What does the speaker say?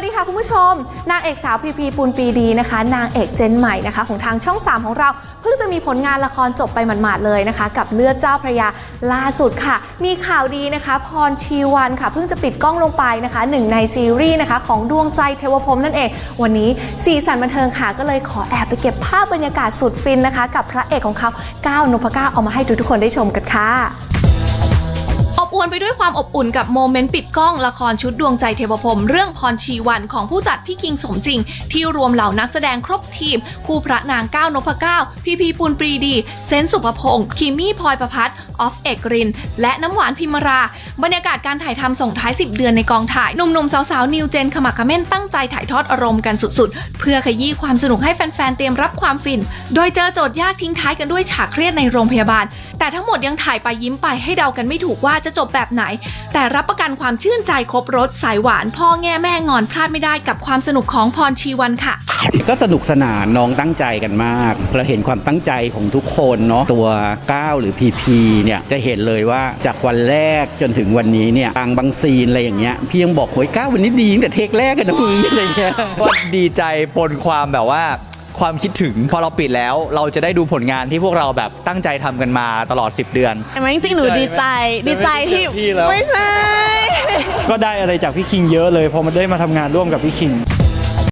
วัสดีค่ะคุณผู้ชม นางเอกสาวพีพีปูนปีดีนะคะ นางเอกเจนใหม่นะคะของทางช่อง 3 ของเรา เพิ่งจะมีผลงานละครจบไปหมาดๆเลยนะคะ กับเลือดเจ้าพระยาล่าสุดค่ะ มีข่าวดีนะคะ พรชีวันค่ะ เพิ่งจะปิดกล้องลงไปนะคะหนึ่งในซีรีส์นะคะ ของดวงใจเทวพรมนั่นเอง วันนี้สีสันบันเทิงค่ะ ก็เลยขอแอบไปเก็บภาพบรรยากาศสุดฟินนะคะ กับพระเอกของเขาก้าวนพก้าวเอามาให้ทุกๆคนได้ชมกันค่ะ อวนไปด้วยความอบอุ่นกับโมเมนต์ปิดกล้องละครชุดดวงใจเทวพรมเรื่องพรชีวันของผู้จัดพี่คิงสมจริง ที่รวมเหล่านักแสดงครบทีม คู่พระนางก้าวนพเก้า พีพีปูนปรีดี เซนสุภพงศ์คิมมี่พลอยประพัฒน์ ออฟเอกริน และน้ำหวานพิมรา บรรยากาศการถ่ายทำส่งท้าย 10 เดือนในกองถ่าย หนุ่มๆ สาวๆ นิวเจนขมักเขม้นตั้งใจถ่ายทอดอารมณ์กันสุดๆ เพื่อขยี้ความสนุกให้แฟนๆ เตรียมรับความฟิน โดยเจอโจทย์ยากทิ้งท้ายกันด้วยฉากเครียดในโรงพยาบาล แต่ทั้งหมดยังถ่ายไปยิ้มไปให้เดากันไม่ถูกว่าจะจบแบบไหน แต่รับประกันความชื่นใจครบรสสายหวาน พ่อแง่แม่งอนพลาดไม่ได้กับความสนุกของพรชีวันค่ะ ก็สนุกสนานน้องตั้งใจกันมากเราเห็นความตั้งใจของทุกคนเนาะตัวก้าวหรือพีพีเนี่ยจะเห็นเลยว่าจากวันแรกจนถึงวันนี้เนี่ยบางบางซีนอะไรอย่างเงี้ยพี่ยังบอกโอ้ยก้าววันนี้ดีตั้งแต่เทคแรกกันนะมึงอะไรเงี้ยก็ดีใจปนความแบบว่าความคิดถึงพอเราปิดแล้วเราจะได้ดูผลงานที่พวกเราแบบตั้งใจทำกันมาตลอด 10 เดือนแต่ว่าจริงๆหนูดีใจดีใจที่พี่แล้วไม่ใช่ ก็ได้อะไรจากพี่คิงเยอะเลยพอมาได้มาทำงานร่วมกับพี่คิง